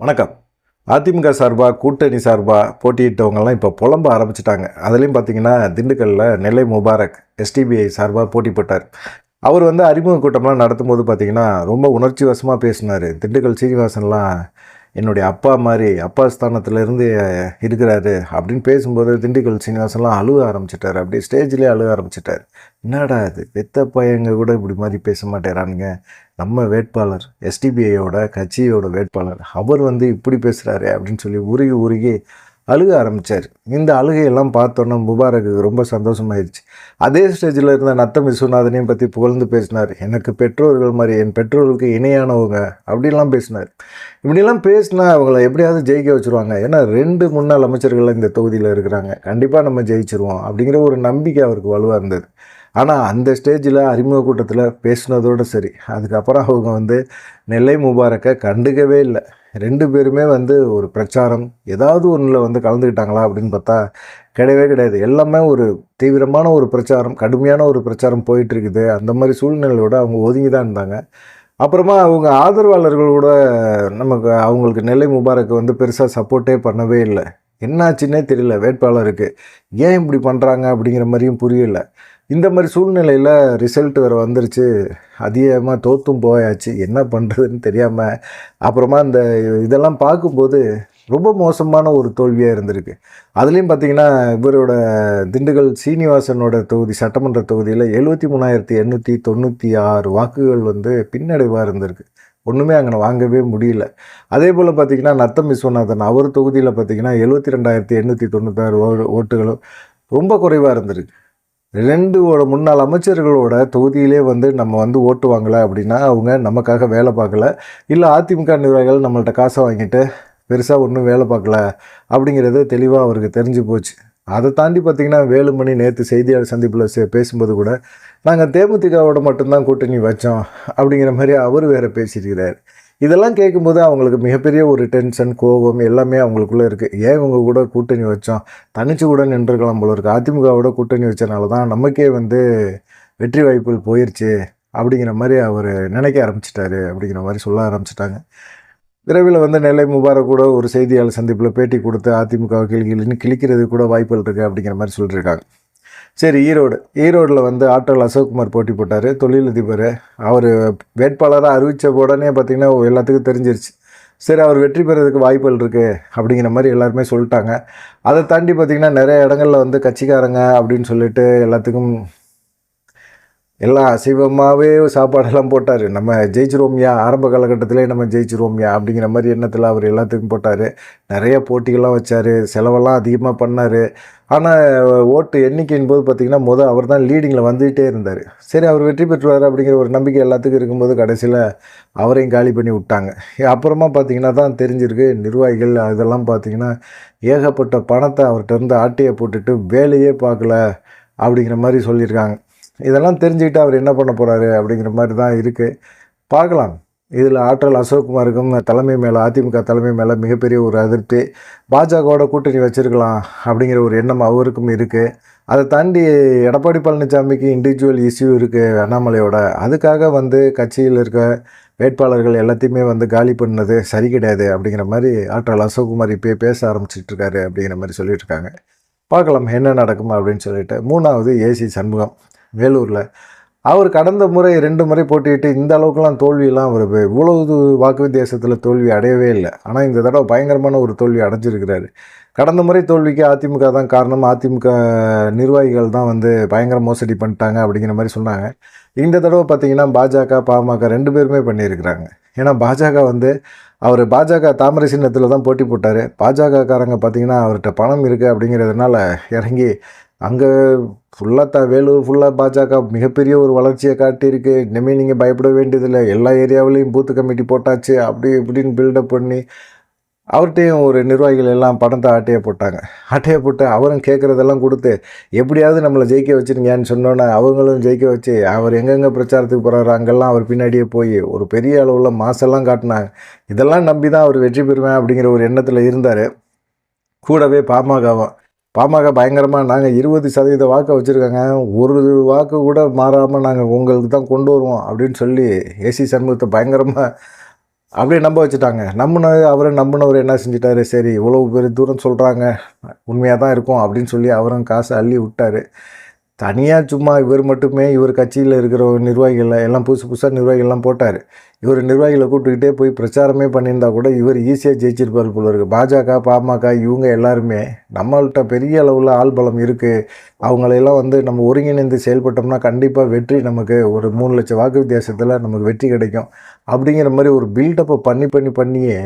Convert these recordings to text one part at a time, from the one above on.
வணக்கம். அதிமுக சார்பாக கூட்டணி சார்பாக போட்டியிட்டவங்கெல்லாம் இப்போ புலம்ப ஆரம்பிச்சிட்டாங்க. அதுலேயும் பார்த்தீங்கன்னா திண்டுக்கல்லில் நெல்லை முபாரக் எஸ்டிபிஐ சார்பாக போட்டி போட்டார். அவர் வந்து அறிமுக கூட்டம்லாம் நடத்தும்போது பார்த்திங்கன்னா ரொம்ப உணர்ச்சி வசமாக பேசினார். திண்டுக்கல் சீனிவாசன்லாம் என்னுடைய அப்பா மாதிரி அப்பா ஸ்தானத்துலேருந்து இருக்கிறாரு அப்படின்னு பேசும்போது திண்டுக்கல் சீனிவாசன்லாம் அழுக ஆரம்பிச்சிட்டார். அப்படியே ஸ்டேஜ்லேயே அழுக ஆரம்பிச்சிட்டார். என்னடா இது? பெத்த பையங்க கூட இப்படி மாதிரி பேச மாட்டேறானுங்க. நம்ம வேட்பாளர் எஸ்டிபிஐயோட கட்சியோட வேட்பாளர் அவர் வந்து இப்படி பேசுகிறாரு அப்படின்னு சொல்லி உருகி உருகி அழுக ஆரம்பித்தார் இந்த அழுகையெல்லாம் பார்த்தோன்னே முபாரக்கு ரொம்ப சந்தோஷமாயிருச்சு. அதே ஸ்டேஜில் இருந்த நத்தம் விஸ்வநாதனையும் பற்றி புகழ்ந்து பேசினார். எனக்கு பெற்றோர்கள் மாதிரி என் பெற்றோர்களுக்கு இணையானவங்க அப்படிலாம் பேசினார். இப்படிலாம் பேசினா அவங்கள எப்படியாவது ஜெயிக்க வச்சுருவாங்க. ஏன்னா ரெண்டு முன்னாள் அமைச்சர்கள் இந்த தொகுதியில் இருக்கிறாங்க. கண்டிப்பாக நம்ம ஜெயிச்சிருவோம் அப்படிங்கிற ஒரு நம்பிக்கை அவருக்கு வலுவாக இருந்தது. ஆனால் அந்த ஸ்டேஜில் அறிமுக கூட்டத்தில் பேசினதோடு சரி. அதுக்கப்புறம் அவங்க வந்து நெல்லை முபாரக்கை கண்டுக்கவே இல்லை. ரெண்டு பேருமே வந்து ஒரு பிரச்சாரம் ஏதாவது ஒன்றில் வந்து கலந்துக்கிட்டாங்களா அப்படின்னு பார்த்தா கிடையவே கிடையாது. எல்லாமே ஒரு தீவிரமான ஒரு பிரச்சாரம் கடுமையான ஒரு பிரச்சாரம் போயிட்டு இருக்குது அந்த மாதிரி சூழ்நிலையோடு அவங்க ஒதுங்கி தான் இருந்தாங்க. அப்புறமா அவங்க ஆதரவாளர்கள் கூட நமக்கு அவங்களுக்கு நெல்லை முபாரக்கு வந்து பெருசாக சப்போர்ட்டே பண்ணவே இல்லை. என்னாச்சுன்னே தெரியல வேட்பாளருக்கு. ஏன் இப்படி பண்ணுறாங்க அப்படிங்கிற மாதிரியும் புரியல. இந்த மாதிரி சூழ்நிலையில் ரிசல்ட் வேறு வந்துருச்சு. அதிகமாக தோற்றும் போயாச்சு. என்ன பண்ணுறதுன்னு தெரியாமல் அப்புறமா இந்த இதெல்லாம் பார்க்கும்போது ரொம்ப மோசமான ஒரு தோல்வியாக இருந்திருக்கு. அதுலேயும் பார்த்தீங்கன்னா இவரோட திண்டுக்கல் சீனிவாசனோட தொகுதி சட்டமன்ற தொகுதியில் எழுபத்தி மூணாயிரத்தி எண்ணூற்றி தொண்ணூற்றி ஆறு வாக்குகள் வந்து பின்னடைவாக இருந்திருக்கு. ஒன்றுமே அங்கே வாங்கவே முடியல. அதே போல் பார்த்தீங்கன்னா நத்தம் விஸ்வநாதன் அவர் தொகுதியில் பார்த்தீங்கன்னா எழுபத்தி ரெண்டாயிரத்தி எண்ணூற்றி தொண்ணூத்தாறு ஓ- ஓட்டுகளும் ரொம்ப குறைவாக இருந்திருக்கு. ரெண்டுவோட முன்னாள் அமைச்சர்களோட தொகுதியிலே வந்து நம்ம வந்து ஓட்டு வாங்கலை அப்படின்னா அவங்க நமக்காக வேலை பார்க்கல. இல்லை அதிமுக நிர்வாகிகள் நம்மள்ட்ட காசை வாங்கிட்டு பெருசாக ஒன்றும் வேலை பார்க்கல அப்படிங்கிறது தெளிவாக அவருக்கு தெரிஞ்சு போச்சு. அதை தாண்டி பார்த்தீங்கன்னா வேலுமணி நேற்று செய்தியாளர் சந்திப்பில் பேசும்போது கூட நாங்கள் தேமுதிகவோட மட்டும்தான் கூட்டணி வச்சோம் அப்படிங்கிற மாதிரி அவர் வேறு பேசியிருக்கிறார். இதெல்லாம் கேட்கும்போது அவங்களுக்கு மிகப்பெரிய ஒரு டென்ஷன் கோபம் எல்லாமே அவங்களுக்குள்ளே இருக்குது ஏன் இவங்க கூட கூட்டணி வச்சோம்? தனிச்சு கூட நின்றுக்கலாம் போல இருக்குது அதிமுகவோட கூட்டணி வச்சனால தான் நமக்கே வந்து வெற்றி வாய்ப்புகள் போயிடுச்சு அப்படிங்கிற மாதிரி அவர் நினைக்க ஆரம்பிச்சிட்டாரு அப்படிங்கிற மாதிரி சொல்ல ஆரம்பிச்சிட்டாங்க. விரைவில் வந்து நெல்லை முபாரக் கூட ஒரு செய்தியாளர் சந்திப்பில் பேட்டி கொடுத்து அதிமுக கிளிகளின்னு கிழிக்கிறது கூட வாய்ப்புகள் இருக்குது அப்படிங்கிற மாதிரி சொல்லியிருக்காங்க சரி ஈரோடு. ஈரோடில் வந்து ஆற்றல் அசோக்குமார் போட்டி போட்டார். தொழிலதிபர். அவர் வேட்பாளராக அறிவித்த உடனே பார்த்திங்கன்னா எல்லாத்துக்கும் தெரிஞ்சிருச்சு. சரி அவர் வெற்றி பெறதுக்கு வாய்ப்புகள் இருக்குது அப்படிங்கிற மாதிரி எல்லாருமே சொல்லிட்டாங்க. அதை தாண்டி பார்த்திங்கன்னா நிறைய இடங்கள்ல வந்து கட்சிக்காரங்க அப்படின்னு சொல்லிட்டு எல்லாத்துக்கும் எல்லாம் அசைவமாகவே சாப்பாடெல்லாம் போட்டார். நம்ம ஜெயிச்சிருவோம்யா ஆரம்ப காலகட்டத்திலே நம்ம ஜெயிச்சிருவோம்யா அப்படிங்கிற மாதிரி எண்ணத்தில் அவர் எல்லாத்துக்கும் போட்டார். நிறைய போட்டிகள்லாம் வச்சார். செலவெல்லாம் அதிகமாக பண்ணார். ஆனால் ஓட்டு எண்ணிக்கையின் போது பார்த்திங்கன்னா முதல் அவர் தான் லீடிங்கில் வந்துகிட்டே இருந்தார். சரி அவர் வெற்றி பெற்றுவார் அப்படிங்கிற ஒரு நம்பிக்கை எல்லாத்துக்கும் இருக்கும்போது கடைசியில் அவரையும் காலி பண்ணி விட்டாங்க. அப்புறமா பார்த்திங்கன்னா தான் தெரிஞ்சிருக்கு நிர்வாகிகள் இதெல்லாம் பார்த்திங்கன்னா ஏகப்பட்ட பணத்தை அவர்கிட்ட இருந்து ஆட்டையை போட்டுட்டு வேலையே பார்க்கல அப்படிங்கிற மாதிரி சொல்லியிருக்காங்க. இதெல்லாம் தெரிஞ்சுக்கிட்டு அவர் என்ன பண்ண போகிறாரு அப்படிங்கிற மாதிரி தான் இருக்குது பார்க்கலாம். இதில் ஆற்றல் அசோக்குமாருக்கும் தலைமை மேலே அதிமுக தலைமை மேலே மிகப்பெரிய ஒரு அதிருப்தி. பாஜகவோட கூட்டணி வச்சிருக்கலாம் அப்படிங்கிற ஒரு எண்ணம் அவருக்கும் இருக்குது அதை தாண்டி எடப்பாடி பழனிசாமிக்கு இண்டிவிஜுவல் இஷ்யூ இருக்குது அண்ணாமலையோட. அதுக்காக வந்து கட்சியில் இருக்க வேட்பாளர்கள் எல்லாத்தையுமே வந்து காலி பண்ணது சரி கிடையாது அப்படிங்கிற மாதிரி ஆற்றல் அசோக்குமார் இப்போயே பேச ஆரம்பிச்சிட்டு இருக்காரு அப்படிங்கிற மாதிரி சொல்லிட்டு இருக்காங்க. பார்க்கலாம் என்ன நடக்கும் அப்படின்னு சொல்லிட்டு. மூணாவது ஏசி சண்முகம். வேலூரில். அவர் கடந்த முறை ரெண்டு முறை போட்டிட்டு இந்த அளவுக்குலாம் தோல்வியெல்லாம் அவர் இவ்வளவு வாக்கு வித்தியாசத்தில் தோல்வி அடையவே இல்லை. ஆனால் இந்த தடவை பயங்கரமான ஒரு தோல்வி அடைஞ்சிருக்கிறாரு. கடந்த முறை தோல்விக்கு அதிமுக தான் காரணம். அதிமுக நிர்வாகிகள் தான் வந்து பயங்கர மோசடி பண்ணிட்டாங்க அப்படிங்கிற மாதிரி சொன்னாங்க. இந்த தடவை பார்த்திங்கன்னா பாஜக பாமக ரெண்டு பேருமே பண்ணியிருக்கிறாங்க. ஏன்னா பாஜக வந்து அவர் பாஜக தாமரை சின்னத்தில் தான் போட்டி போட்டார். பாஜகக்காரங்க பார்த்திங்கன்னா அவர்கிட்ட பணம் இருக்குது அப்படிங்கிறதுனால இறங்கி அங்கே ஃபுல்லாக த வேலூர் ஃபுல்லாக பாஜக மிகப்பெரிய ஒரு வளர்ச்சியை காட்டியிருக்கு. இனிமேல் நீங்கள் பயப்பட வேண்டியதில்லை. எல்லா ஏரியாவிலையும் பூத்து கமிட்டி போட்டாச்சு. அப்படி இப்படின்னு பில்டப் பண்ணி அவர்கிட்டையும் ஒரு நிர்வாகிகள் எல்லாம் பணத்தை ஆட்டையை போட்டாங்க. ஆட்டையை போட்டு அவரும் கேட்குறதெல்லாம் கொடுத்து எப்படியாவது நம்மளை ஜெயிக்க வச்சுருங்கன்னு சொன்னோன்னே அவங்களும் ஜெயிக்க வச்சு அவர் எங்கெங்கே பிரச்சாரத்துக்கு போகிறாரு அங்கெல்லாம் அவர் பின்னாடியே போய் ஒரு பெரிய அளவில் மாசெல்லாம் காட்டினாங்க. இதெல்லாம் நம்பி தான் அவர் வெற்றி பெறுவேன் அப்படிங்கிற ஒரு எண்ணத்தில் இருந்தார். கூடவே பாமகவும். பாமக பயங்கரமாக நாங்கள் இருபது சதவீத வாக்கை வச்சுருக்காங்க. ஒரு வாக்கு கூட மாறாமல் நாங்கள் உங்களுக்கு தான் கொண்டு வருவோம் அப்படின்னு சொல்லி ஏசி சண்முகத்தை பயங்கரமாக அப்படியே நம்ப வச்சுட்டாங்க. நம்பின அவரை நம்பினவர் என்ன செஞ்சிட்டாரு? சரி இவ்வளோ பெரிய தூரம் சொல்கிறாங்க உண்மையாக தான் இருக்கும் அப்படின்னு சொல்லி அவரும் காசை அள்ளி விட்டார். தனியாக சும்மா இவர் மட்டுமே இவர் கட்சியில் இருக்கிற நிர்வாகிகள் எல்லாம் புதுசு புதுசாக நிர்வாகிகள்லாம் போட்டார். இவர் நிர்வாகிகளை கூப்பிட்டுக்கிட்டே போய் பிரச்சாரமே பண்ணியிருந்தா கூட இவர் ஈஸியாக ஜெயிச்சிருப்பார் போல இருக்குது பாஜக பாமக இவங்க எல்லாருமே நம்மள்கிட்ட பெரிய அளவில் ஆள் பலம் இருக்குது அவங்களையெல்லாம் வந்து நம்ம ஒருங்கிணைந்து செயல்பட்டோம்னா கண்டிப்பாக வெற்றி நமக்கு ஒரு மூணு லட்சம் வாக்கு வித்தியாசத்தில் நமக்கு வெற்றி கிடைக்கும். அப்படிங்கிற மாதிரி ஒரு பில்டப்பை பண்ணி பண்ணி பண்ணியே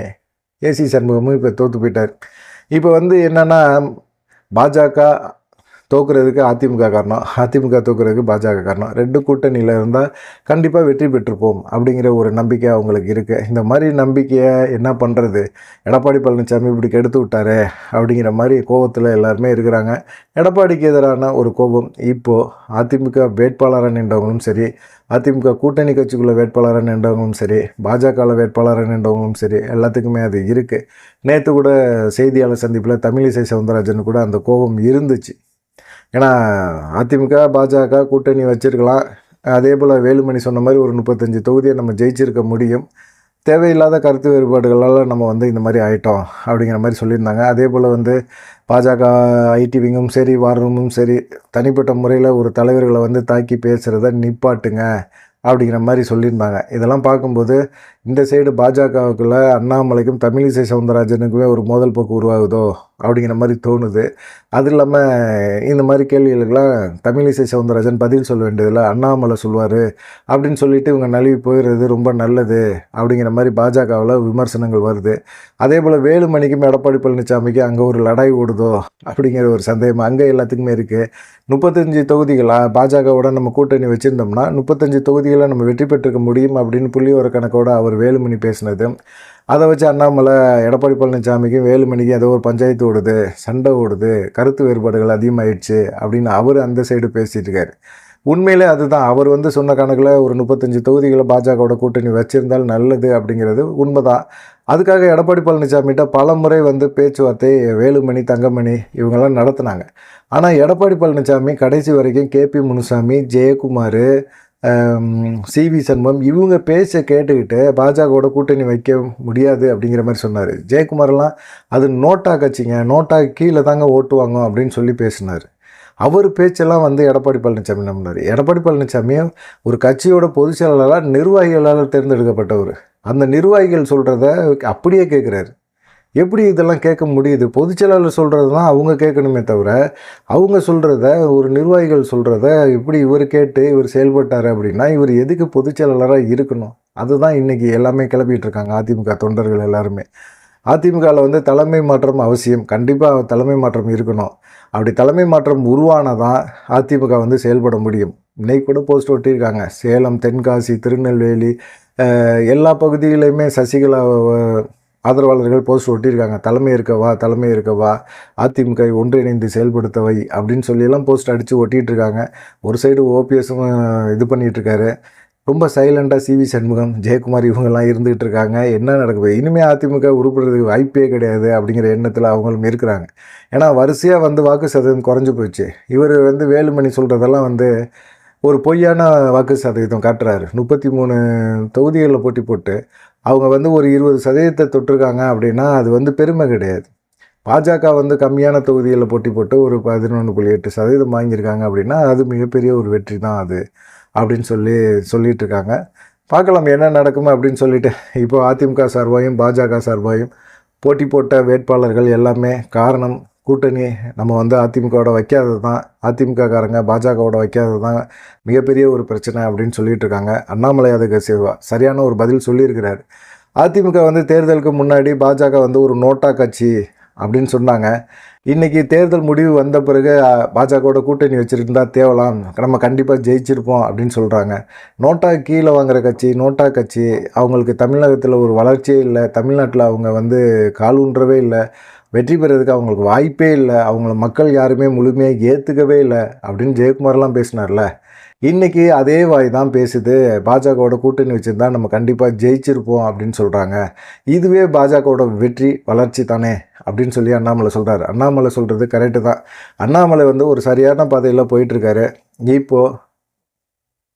ஏசி சண்முகமும் இப்போ தோற்று போயிட்டார். இப்போ வந்து என்னென்னா பாஜக தோக்குறதுக்கு அதிமுக காரணம் அதிமுக தோக்குறதுக்கு பாஜக காரணம். ரெண்டு கூட்டணியில் இருந்தால் கண்டிப்பாக வெற்றி பெற்றுப்போம் அப்படிங்கிற ஒரு நம்பிக்கை அவங்களுக்கு இருக்குது இந்த மாதிரி நம்பிக்கையை என்ன பண்ணுறது எடப்பாடி பழனிசாமி இப்படி கெடுத்து விட்டாரு அப்படிங்கிற மாதிரி கோபத்தில் எல்லாருமே இருக்கிறாங்க. எடப்பாடிக்கு எதிரான ஒரு கோபம் இப்போது அதிமுக வேட்பாளராக நின்றவங்களும் சரி அதிமுக கூட்டணி கட்சிக்குள்ள வேட்பாளராக நின்றவங்களும் சரி பாஜகவில் வேட்பாளராக நின்றவங்களும் சரி எல்லாத்துக்குமே அது இருக்குது நேற்று கூட செய்தியாளர் சந்திப்பில் தமிழிசை சவுந்தரராஜன் கூட அந்த கோபம் இருந்துச்சு. ஏன்னா அதிமுக பாஜக கூட்டணி வச்சிருக்கலாம். அதே போல் வேலுமணி சொன்ன மாதிரி ஒரு முப்பத்தஞ்சு தொகுதியை நம்ம ஜெயிச்சிருக்க முடியும். தேவையில்லாத கருத்து வேறுபாடுகளால் நம்ம வந்து இந்த மாதிரி ஆயிட்டோம் அப்படிங்கிற மாதிரி சொல்லியிருந்தாங்க. அதே போல் வந்து பாஜக ஐடி விங்கும் சரி வாரமும் சரி தனிப்பட்ட முறையில் ஒரு தலைவர்களை வந்து தாக்கி பேசுகிறத நிப்பாட்டுங்க அப்படிங்கிற மாதிரி சொல்லியிருந்தாங்க. இதெல்லாம் பார்க்கும்போது இந்த சைடு பாஜகவுக்குள்ள அண்ணாமலைக்கும் தமிழிசை சவுந்தரராஜனுக்குமே ஒரு மோதல் போக்கு உருவாகுதோ அப்படிங்கிற மாதிரி தோணுது. அது இல்லாமல் இந்த மாதிரி கேள்விகளுக்கெல்லாம் தமிழிசை சவுந்தரராஜன் பதில் சொல்ல வேண்டியதில்லை அண்ணாமலை சொல்லுவார் அப்படின்னு சொல்லிட்டு இவங்க நழுவி போயிடுறது ரொம்ப நல்லது அப்படிங்கிற மாதிரி பாஜகவில் விமர்சனங்கள் வருது. அதே போல் வேலுமணிக்கும் எடப்பாடி பழனிசாமிக்கு அங்கே ஒரு லடாய் ஓடுதோ அப்படிங்கிற ஒரு சந்தேகம் அங்கே எல்லாத்துக்குமே இருக்குது முப்பத்தஞ்சு தொகுதிகளாக பாஜகவோட நம்ம கூட்டணி வச்சுருந்தோம்னா முப்பத்தஞ்சு தொகுதிகளை நம்ம வெற்றி பெற்றுக்க முடியும் அப்படின்னு புள்ளி ஒரு கணக்கோட அவர் வேலுமணி பேசினது. அதை வச்சு அண்ணாமலை எடப்பாடி பழனிசாமிக்கும் வேலுமணிக்கும் ஏதோ ஒரு பஞ்சாயத்து ஓடுது சண்டை ஓடுது கருத்து வேறுபாடுகள் அதிகமாகிடுச்சு அப்படின்னு அவர் அந்த சைடு பேசிகிட்டு இருக்காரு. உண்மையிலே அதுதான். அவர் வந்து சொன்ன கணக்கில் ஒரு முப்பத்தஞ்சு தொகுதிகளை பாஜகவோட கூட்டணி வச்சுருந்தால் நல்லது அப்படிங்கிறது உண்மைதான். அதுக்காக எடப்பாடி பழனிசாமிகிட்ட பல முறை வந்து பேச்சுவார்த்தை வேலுமணி தங்கமணி இவங்கெல்லாம் நடத்துனாங்க. ஆனால் எடப்பாடி பழனிசாமி கடைசி வரைக்கும் K P Munusamy Jayakumar C V Shanmugam இவங்க பேச்சை கேட்டுக்கிட்டு பாஜகவோட கூட்டணி வைக்க முடியாது அப்படிங்கிற மாதிரி சொன்னார். ஜெயக்குமார்லாம் அது நோட்டா கட்சிங்க நோட்டா கீழே தாங்க ஓட்டுவாங்க அப்படின்னு சொல்லி பேசினார். அவர் பேச்செல்லாம் வந்து எடப்பாடி பழனிசாமி நம்பினார். எடப்பாடி பழனிசாமி ஒரு கட்சியோட பொதுச் செயலாளராக நிர்வாகிகளால் தேர்ந்தெடுக்கப்பட்டவர். அந்த நிர்வாகிகள் சொல்கிறத அப்படியே கேட்குறாரு எப்படி இதெல்லாம் கேட்க முடியுது? பொதுச்செயலாளர் சொல்கிறது தான் அவங்க கேட்கணுமே தவிர அவங்க சொல்கிறத ஒரு நிர்வாகிகள் சொல்கிறத எப்படி இவர் கேட்டு இவர் செயல்பட்டார் அப்படின்னா இவர் எதுக்கு பொதுச்செயலாளராக இருக்கணும்? அதுதான் இன்றைக்கி எல்லாமே கிளப்பிகிட்டு இருக்காங்க அதிமுக தொண்டர்கள் எல்லாருமே. அதிமுகவில் வந்து தலைமை மாற்றம் அவசியம். கண்டிப்பாக தலைமை மாற்றம் இருக்கணும். அப்படி தலைமை மாற்றம் உருவானதான் அதிமுக வந்து செயல்பட முடியும். இன்னைக்கு கூட போஸ்ட் ஒட்டியிருக்காங்க. சேலம் தென்காசி திருநெல்வேலி எல்லா பகுதியிலையுமே சசிகலா ஆதரவாளர்கள் போஸ்ட் ஒட்டியிருக்காங்க தலைமை இருக்கவா தலைமை இருக்கவா அதிமுக ஒன்றிணைந்து செயல்படுத்தவை அப்படின்னு சொல்லியெல்லாம் போஸ்ட் அடித்து ஒட்டிகிட்டு இருக்காங்க ஒரு சைடு ஓபிஎஸும் இது பண்ணிகிட்ருக்காரு. ரொம்ப சைலண்டாக சிவி சண்முகம் ஜெயக்குமார் இவங்கெல்லாம் இருந்துகிட்டு இருக்காங்க என்ன நடக்குது? இனிமேல் அதிமுக உருப்படுறதுக்கு வாய்ப்பே கிடையாது அப்படிங்கிற எண்ணத்தில் அவங்களும் இருக்கிறாங்க. ஏன்னா வரிசையாக வந்து வாக்கு சதவீதம் குறைஞ்சி போச்சு. இவர் வந்து வேலுமணி சொல்கிறதெல்லாம் வந்து ஒரு பொய்யான வாக்கு சதவீதம் காட்டுறாரு. முப்பத்தி மூணு தொகுதிகளில் போட்டி போட்டு அவங்க வந்து ஒரு இருபது சதவீதத்தை தொட்டிருக்காங்க அப்படின்னா அது வந்து பெருமை கிடையாது. பாஜக வந்து கம்மியான தொகுதிகளில் போட்டி போட்டு ஒரு பதினொன்று புள்ளி எட்டு சதவீதம் வாங்கியிருக்காங்க அப்படின்னா அது மிகப்பெரிய ஒரு வெற்றி தான் அது அப்படின்னு சொல்லி சொல்லிட்டு இருக்காங்க பார்க்கலாம் என்ன நடக்கும் அப்படின்னு சொல்லிட்டு இப்போ அதிமுக சார்பாயும் பாஜக சார்பாயும் போட்டி போட்ட வேட்பாளர்கள் எல்லாமே காரணம் கூட்டணி நம்ம வந்து அதிமுகவோட வைக்காதது தான் அதிமுககாரங்க பாஜகவோட வைக்காதது தான் மிகப்பெரிய ஒரு பிரச்சனை அப்படின்னு சொல்லிட்டு இருக்காங்க அண்ணாமலை அதுக்கு சரியான ஒரு பதில் சொல்லியிருக்கிறார். அதிமுக வந்து தேர்தலுக்கு முன்னாடி பாஜக வந்து ஒரு நோட்டா கட்சி அப்படின்னு சொன்னாங்க. இன்றைக்கி தேர்தல் முடிவு வந்த பிறகு பாஜகவோட கூட்டணி வச்சுருந்தா தேவலாம் நம்ம கண்டிப்பாக ஜெயிச்சிருப்போம் அப்படின்னு சொல்கிறாங்க நோட்டா கீழே வாங்குற கட்சி நோட்டா கட்சி அவங்களுக்கு தமிழகத்தில் ஒரு வளர்ச்சியே இல்லை தமிழ்நாட்டில் அவங்க வந்து கால் ஊன்றவே இல்லை. வெற்றி பெறதுக்கு அவங்களுக்கு வாய்ப்பே இல்லை. அவங்கள மக்கள் யாருமே முழுமையாக ஏற்றுக்கவே இல்லை அப்படின்னு ஜெயக்குமார்லாம் பேசினார்ல. இன்றைக்கி அதே வாய் தான் பேசுது. பாஜகவோட கூட்டணி வச்சுருந்தா நம்ம கண்டிப்பாக ஜெயிச்சிருப்போம் அப்படின்னு சொல்கிறாங்க இதுவே பாஜகவோட வெற்றி வளர்ச்சி தானே அப்படின்னு சொல்லி அண்ணாமலை சொல்கிறார் அண்ணாமலை சொல்கிறது கரெக்டு தான். அண்ணாமலை வந்து ஒரு சரியான பாதையில் போயிட்டுருக்காரு இப்போது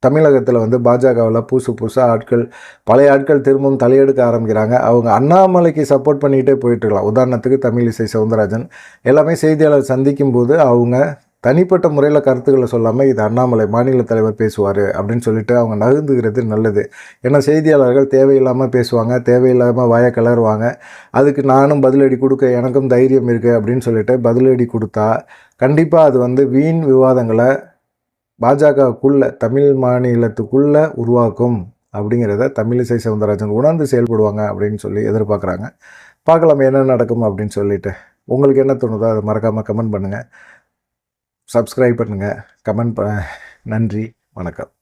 தமிழகத்தில் வந்து பாஜகவில் புதுசு புதுசாக ஆட்கள் பழைய ஆட்கள் திரும்பவும் தலையெடுக்க ஆரம்பிக்கிறாங்க. அவங்க அண்ணாமலைக்கு சப்போர்ட் பண்ணிக்கிட்டே போயிட்டுருக்கலாம் உதாரணத்துக்கு தமிழிசை சவுந்தரராஜன். எல்லாமே செய்தியாளர் சந்திக்கும் போது அவங்க தனிப்பட்ட முறையில் கருத்துக்களை சொல்லாமல் இது அண்ணாமலை மாநில தலைவர் பேசுவார் அப்படின்னு சொல்லிட்டு அவங்க நகர்ந்துகிறது நல்லது. ஏன்னா செய்தியாளர்கள் தேவையில்லாமல் பேசுவாங்க தேவையில்லாமல் வாயை கிளறுவாங்க. அதுக்கு நானும் பதிலடி கொடுக்க எனக்கும் தைரியம் இருக்குது அப்படின்னு சொல்லிட்டு பதிலடி கொடுத்தா கண்டிப்பாக அது வந்து வீண் விவாதங்களை பாஜகவுக்குள்ளே தமிழ் மாநிலத்துக்குள்ளே உருவாக்கும் அப்படிங்கிறத தமிழிசை சவுந்தரராஜன் உணர்ந்து செயல்படுவாங்க அப்படின்னு சொல்லி எதிர்பார்க்குறாங்க. பார்க்கலாம் என்ன நடக்கும் அப்படின்னு சொல்லிட்டு. உங்களுக்கு என்ன தோணுதோ அதை மறக்காமல் கமெண்ட் பண்ணுங்கள் சப்ஸ்கிரைப் பண்ணுங்கள் கமெண்ட் ப நன்றி. வணக்கம்.